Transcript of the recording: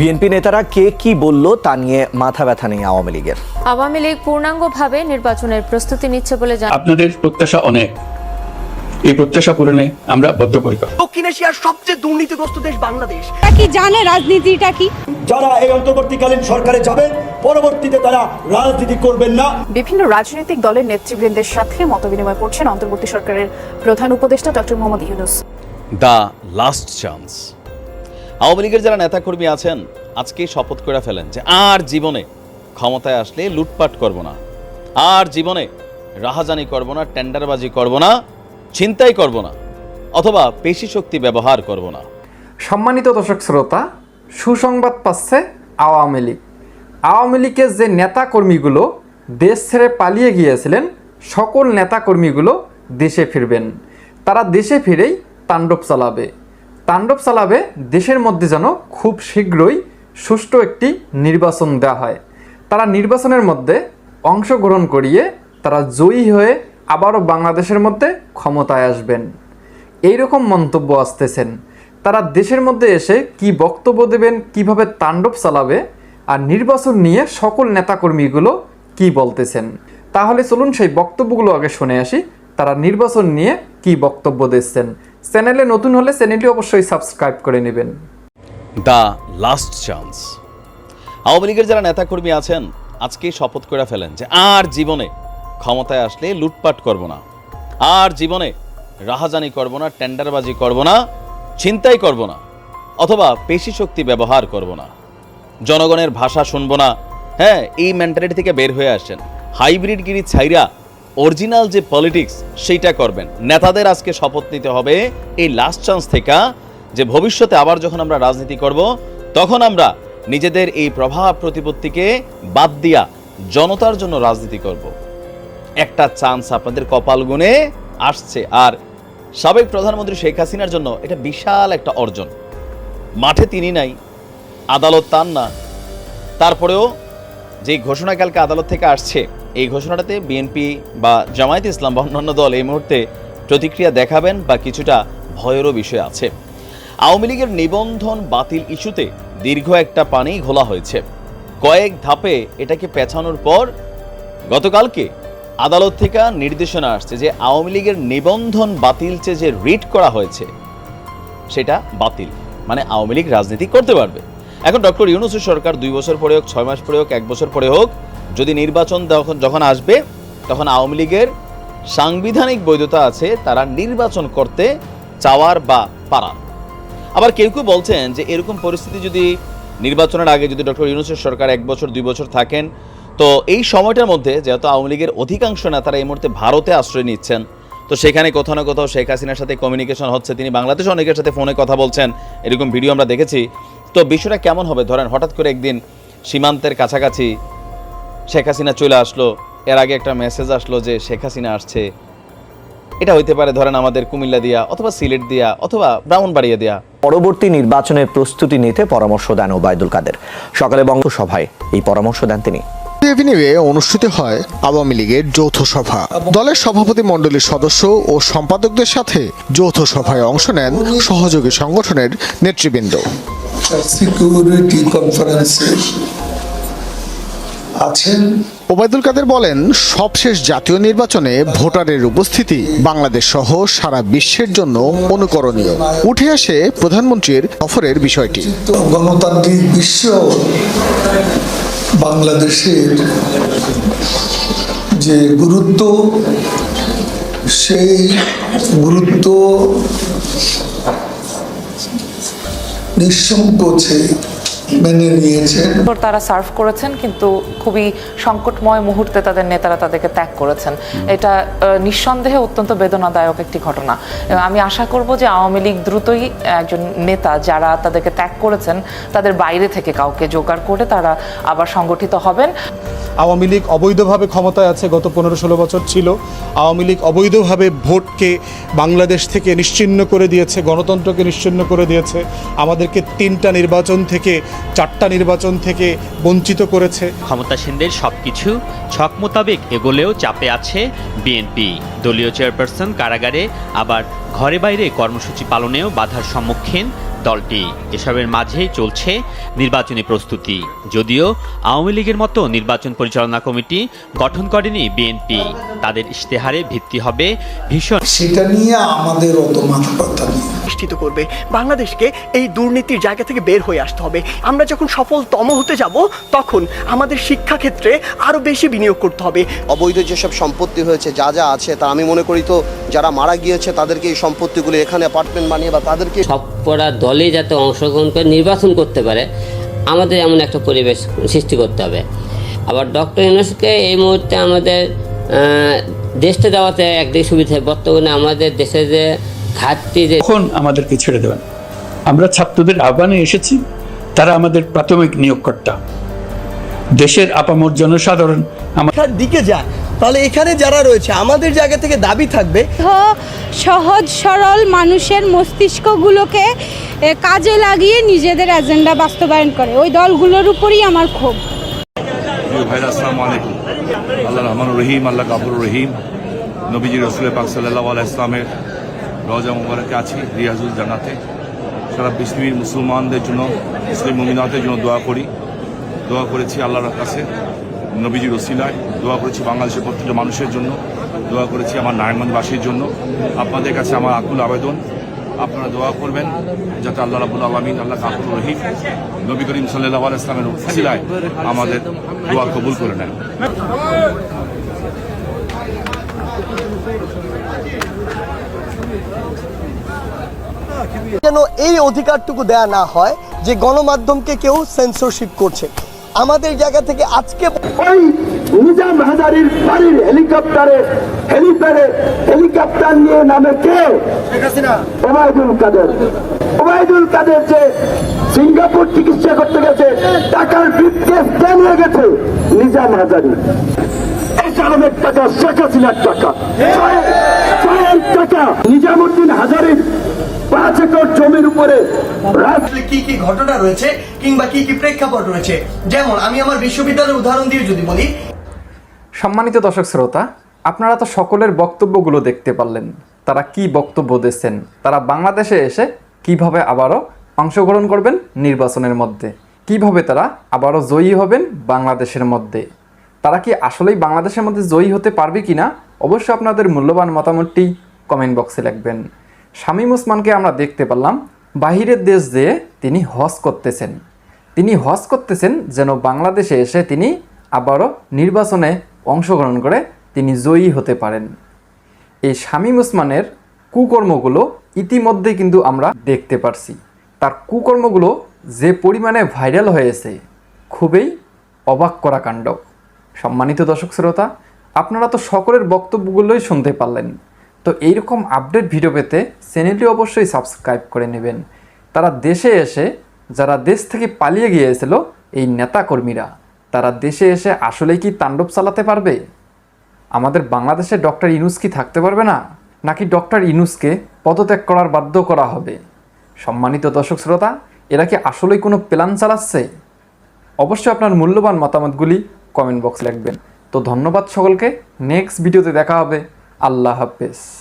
BNP নেতারা কে কি বলল তা নিয়ে মাথা ব্যথা নেই আওয়ামী লীগের। আওয়ামী লীগ পূর্ণাঙ্গভাবে নির্বাচনের প্রস্তুতি নিচ্ছে বলে জানান আপনাদের প্রত্যাশা অনেক। এই প্রত্যাশা পূরণে আমরা বদ্ধপরিকর। দক্ষিণ এশিয়ার সবচেয়ে দুর্নীতিগ্রস্ত দেশ বাংলাদেশ। তারা কি জানে রাজনীতিটা কি? যারা এই অন্তর্বর্তীকালীন সরকারে যাবেন পরবর্তীতে তারা রাজনীতি করবেন না। বিভিন্ন রাজনৈতিক দলের নেতৃবৃন্দের সাথে মতবিনিময় করছেন অন্তর্বর্তী সরকারের প্রধান উপদেষ্টা doctor Mohammad Yunus. The last chance. Awami লীগের যারা নেতাকর্মী আছেন, আজকে শপথ করে ফেলেন যে আর জীবনে ক্ষমতায় আসলে লুটপাট করব না। আর জীবনে রাহাজানি করব না, টেন্ডারবাজি করব না, ছিনতাই করব না, অথবা পেশি শক্তি ব্যবহার করব না। সম্মানিত দর্শক শ্রোতা, সুসংবাদ পাচ্ছে আওয়ামী লীগ। আওয়ামী লীগের যে নেতাকর্মীগুলো দেশ ছেড়ে পালিয়ে গিয়েছিলেন, সকল নেতাকর্মীগুলো দেশে ফিরবেন। তারা দেশে ফিরেই তাণ্ডব চালাবে। তাণ্ডব চালাবে, দেশের মধ্যে যেন খুব শীঘ্রই সুষ্ঠু একটি নির্বাচন দেওয়া হয়। তারা নির্বাচনের মধ্যে অংশগ্রহণ করিয়ে তারা জয়ী হয়ে আবারও বাংলাদেশের মধ্যে ক্ষমতায় আসবেন। এই রকম মন্তব্য আসতেছেন। তারা দেশের মধ্যে এসে কি বক্তব্য দেবেন, কীভাবে তাণ্ডব চালাবে আর নির্বাচন নিয়ে সকল নেতাকর্মীগুলো কি বলতেছেন? তাহলে চলুন সেই বক্তব্যগুলো আগে শুনে আসি। তারা নির্বাচন নিয়ে কি বক্তব্য দিচ্ছেন? চ্যানেলে নতুন হলে চ্যানেলটি অবশ্যই সাবস্ক্রাইব করে নেবেন। The last chance. আওয়ামী লীগের যারা নেতাকর্মী আছেন আজকে শপথ করে ফেলেন যে আর জীবনে ক্ষমতায় আসলে লুটপাট করব না। আর জীবনে রাহাজানি করব না, টেন্ডারবাজি করব না, ছিনতাই করব না, অথবা পেশি শক্তি ব্যবহার করব না। জনগণের ভাষা শুনব না। হ্যাঁ এই মেন্টালিটি থেকে বের হয়ে আসেন। হাইব্রিড গিরি ছাইরা অরিজিনাল যে পলিটিক্স, সেইটা করবেন। নেতাদের আজকে শপথ নিতে হবে, এই লাস্ট চান্স থেকে, যে ভবিষ্যতে আবার যখন আমরা রাজনীতি করব, তখন আমরা নিজেদের এই প্রভাব প্রতিপত্তিকে বাদ দিয়া জনতার জন্য রাজনীতি করব। একটা চান্স আপনাদের কপাল গুনে আসছে। আর সাবেক প্রধানমন্ত্রী শেখ হাসিনার জন্য এটা বিশাল একটা অর্জন। মাঠে তিনি নাই, আদালত তার না, তারপরেও যে ঘোষণা কালকে আদালত থেকে আসছে, এই ঘোষণাটাতে বিএনপি বা জামায়াত ইসলাম বা অন্যান্য দল এই মুহূর্তে প্রতিক্রিয়া দেখাবেন বা কিছুটা ভয়েরও বিষয় আছে। আওয়ামী লীগের নিবন্ধন বাতিল ইস্যুতে দীর্ঘ একটা পানি ঘোলা হয়েছে। কয়েক ধাপে এটাকে পেছানোর পর গতকালকে আদালত থেকে নির্দেশনা আসছে যে আওয়ামী লীগের নিবন্ধন বাতিল চেয়ে যে রিট করা হয়েছে, সেটা বাতিল। মানে আওয়ামী লীগ রাজনীতি করতে পারবে। এখন ডক্টর ইউনুসের সরকার দুই বছর পরে হোক, ছয় মাস পরে হোক, এক বছর পরে হোক, যদি নির্বাচন যখন যখন আসবে, তখন আওয়ামী লীগের সাংবিধানিক বৈধতা আছে, তারা নির্বাচন করতে চাওয়ার বা পারার। আবার কেউ কেউ বলছেন যে এরকম পরিস্থিতি যদি নির্বাচনের আগে যদি ডক্টর ইউনুসের সরকার এক বছর, দুই বছর থাকেন, তো এই সময়টার মধ্যে যেহেতু আওয়ামী লীগের অধিকাংশ নেতারা এই মুহূর্তে ভারতে আশ্রয় নিচ্ছেন, তো সেখানে কোথাও না কোথাও শেখ হাসিনার সাথে কমিউনিকেশন হচ্ছে। তিনি বাংলাদেশ অনেকের সাথে ফোনে কথা বলছেন। এরকম ভিডিও আমরা দেখেছি। তো বিষয়টা কেমন হবে? ধরেন হঠাৎ করে একদিন সীমান্তের কাছাকাছি শেখ হাসিনা চলে আসলো এর আগে একটা মেসেজ আসলো যে শেখ হাসিনা আসছে। এটা হইতে পারে ধরেন আমাদের কুমিল্লা দিয়া অথবা সিলেট দিয়া অথবা ব্রাহ্মণবাড়িয়া দিয়া। পরবর্তী নির্বাচনের প্রস্তুতি নিতে পরামর্শ দেন ওবায়দুল কাদের। সকালে বঙ্গসভায় এই পরামর্শ দেন তিনি। এভিনিউয়ে অনুষ্ঠিত হয় আওয়ামী লীগের যৌথ সভা। দলের সভাপতি মণ্ডলীর সদস্য ও সম্পাদকদের সাথে যৌথ সভায় অংশ নেন সহযোগী সংগঠনের নেতৃবৃন্দ। সিকিউরিটি কনফারেন্সে আছেন ওবায়দুল কাদের বলেন সবশেষ জাতীয় নির্বাচনে ভোটারের উপস্থিতি বাংলাদেশ সহ সারা বিশ্বের জন্য অনুকরণীয়। উঠে আসে প্রধানমন্ত্রীর সফরের বিষয়টি। গণতান্ত্রিক বিশ্ব বাংলাদেশের যে গুরুত্ব সেই গুরুত্ব নিঃসংকোচে মেনে নিয়েছেন। তারা সার্ভ করেছেন কিন্তু খুবই সংকটময় মুহূর্তে তাদের নেতারা তাদেরকে ত্যাগ করেছেন। এটা নিঃসন্দেহে অত্যন্ত বেদনাদায়ক একটি ঘটনা। এবং আমি আশা করব যে আওয়ামী লীগ দ্রুতই একজন নেতা যারা তাদেরকে ত্যাগ করেছেন তাদের বাইরে থেকে কাউকে জোগাড় করে তারা আবার সংগঠিত হবেন। আওয়ামী লীগ অবৈধভাবে ক্ষমতায় আছে গত পনেরো ষোলো বছর ছিল। আওয়ামী লীগ অবৈধভাবে ভোটকে বাংলাদেশ থেকে নিশ্চিহ্ন করে দিয়েছে গণতন্ত্রকে নিশ্চিহ্ন করে দিয়েছে। আমাদেরকে তিনটা নির্বাচন থেকে চারটা নির্বাচন থেকে বঞ্চিত করেছে। ক্ষমতাসীনদের সবকিছু ছক মোতাবেক এগোলেও চাপে আছে বিএনপি। দলীয় চেয়ারপারসন কারাগারে আবার ঘরে বাইরে কর্মসূচি পালনেও বাধার সম্মুখীন দলটি এসবের মাঝেই চলছে নির্বাচনী প্রস্তুতি। যদিও আওয়ামী লীগের মতো নির্বাচন পরিচালনা কমিটি গঠন করেনি বিএনপি। তাদের ইশতেহারে ভিত্তি হবে ভীষণ সেটা নিয়ে আমাদের অত মাথা ব্যথা নেই। প্রতিষ্ঠিত করবে বাংলাদেশকে এই দুর্নীতির জায়গা থেকে বের হয়ে আসতে হবে। আমরা যখন সফলতম হতে যাব তখন আমাদের শিক্ষাক্ষেত্রে আরও বেশি বিনিয়োগ করতে হবে। অবৈধ যেসব সম্পত্তি হয়েছে যা যা আছে তা আমি মনে করি তো যারা মারা গিয়েছে তাদেরকে এই সম্পত্তিগুলো এখানে অ্যাপার্টমেন্ট বানিয়ে বা তাদেরকে সব করা দলে যাতে অংশগ্রহণ করে নির্বাচন করতে পারে আমাদের এমন একটা পরিবেশ সৃষ্টি করতে হবে। আবার ডক্টর ইউনুসকে এই মুহূর্তে আমাদের দেশটা দেওয়াতে একদিকে সুবিধা বর্তমানে আমাদের দেশে যে ঘাটতি যে তখন আমাদেরকে ছেড়ে দেবেন? আমরা ছাত্রদের আহ্বানে এসেছি তারা আমাদের প্রাথমিক নিয়োগকর্তা। দেশের আপামর জনসাধারণ আমার দিকে যায় তাহলে এখানে যারা রয়েছে আমাদের জায়গা থেকে দাবি থাকবে। সহজ সরল মানুষের মস্তিষ্কগুলোকে কাজে লাগিয়ে নিজেদের এজেন্ডা বাস্তবায়ন করে। ওই দলগুলোর উপরই আমার ক্ষোভ। ভাই আসসালামু আলাইকুম। আল্লাহ রহমান রহিম, আল্লাহ কাবুর রহিম। নবীজি রসুল পাক সাল্লাহ আল্লাহ ইসলামের রজা মুবারকে আছি রিয়াজুল জানাতে সারা পৃথিবীর মুসলমানদের জন্য, মুসলিম মমিনাতের জন্য দোয়া করি। দোয়া করেছি আল্লাহর কাছে, নবীজি রসিলায় দোয়া করেছি বাংলাদেশের প্রত্যেকটা মানুষের জন্য। দোয়া করেছি আমার নারায়ণগঞ্জবাসীর জন্য। আপনাদের কাছে আমার আকুল আবেদন। আপনারা দোয়া করবেন যাতে আল্লাহ রাবুল আলমিন, আল্লাহ কাকুর রহিম, নবী করিম সাল্লাহ ইসলামের সিলায় আমাদের দোয়া কবুল করে নেন। যেন এই অধিকারটুকু দেয়া না হয় যে গণমাধ্যমকে কেউ সেন্সরশিপ করছে। আমাদের জায়গা থেকে আজকে নিজাম হাজারির বাড়ির হেলিকপ্টারে হেলিপ্যাডে হেলিকপ্টার নিয়ে নামে কে? ওবায়দুল কাদের। ওবায়দুল কাদের যে সিঙ্গাপুর চিকিৎসা করতে গেছে টাকার ব্রিফকেস কে নিয়ে গেছে নিজাম হাজারি। এসালামের টাকা শেখ হাসিনার টাকা। টাকা। নিজামুদ্দিন হাজারির পাঁচ একর জমির উপরে কি কি ঘটনা রয়েছে কিংবা কি কি প্রেক্ষাপট রয়েছে? যেমন আমি আমার বিশ্ববিদ্যালয়ের উদাহরণ দিয়ে যদি বলি সম্মানিত দর্শক শ্রোতা, আপনারা তো সকলের বক্তব্যগুলো দেখতে পারলেন। তারা কি বক্তব্য দিচ্ছেন তারা বাংলাদেশে এসে কীভাবে আবারও অংশগ্রহণ করবেন নির্বাচনের মধ্যে? কীভাবে তারা আবারও জয়ী হবেন বাংলাদেশের মধ্যে? তারা কি আসলেই বাংলাদেশের মধ্যে জয়ী হতে পারবে কি না অবশ্যই আপনাদের মূল্যবান মতামতটি কমেন্ট বক্সে লিখবেন। শামীম ওসমানকে আমরা দেখতে পারলাম, বাহিরের দেশ যেয়ে তিনি হজ করতেছেন। তিনি হজ করতেছেন যেন বাংলাদেশে এসে তিনি আবারও নির্বাচনে অংশগ্রহণ করে তিনি জয়ী হতে পারেন। এই শামীম ওসমানের কুকর্মগুলো ইতিমধ্যে কিন্তু আমরা দেখতে পারছি। তার কুকর্মগুলো যে পরিমাণে ভাইরাল হয়েছে, খুবই অবাক করা কাণ্ড। সম্মানিত দর্শক শ্রোতা, আপনারা তো সকলের বক্তব্যগুলোই শুনতে পারলেন। তো এইরকম আপডেট ভিডিও পেতে চ্যানেলটি অবশ্যই সাবস্ক্রাইব করে নেবেন। তারা দেশে এসে, যারা দেশ থেকে পালিয়ে গিয়েছিল, এই নেতাকর্মীরা। তারা দেশে এসে আসলেই কি তাণ্ডব চালাতে পারবে? আমাদের বাংলাদেশে ডক্টর ইনুস কি থাকতে পারবে না? নাকি ডক্টর ইনুসকে পদত্যাগ করার বাধ্য করা হবে? সম্মানিত দর্শক শ্রোতা, এরা কি আসলেই কোনো প্ল্যান চালাচ্ছে? অবশ্যই আপনার মূল্যবান মতামতগুলি কমেন্ট বক্স লিখবেন। তো ধন্যবাদ সকলকে, নেক্সট ভিডিওতে দেখা হবে। আল্লাহ হাফেজ।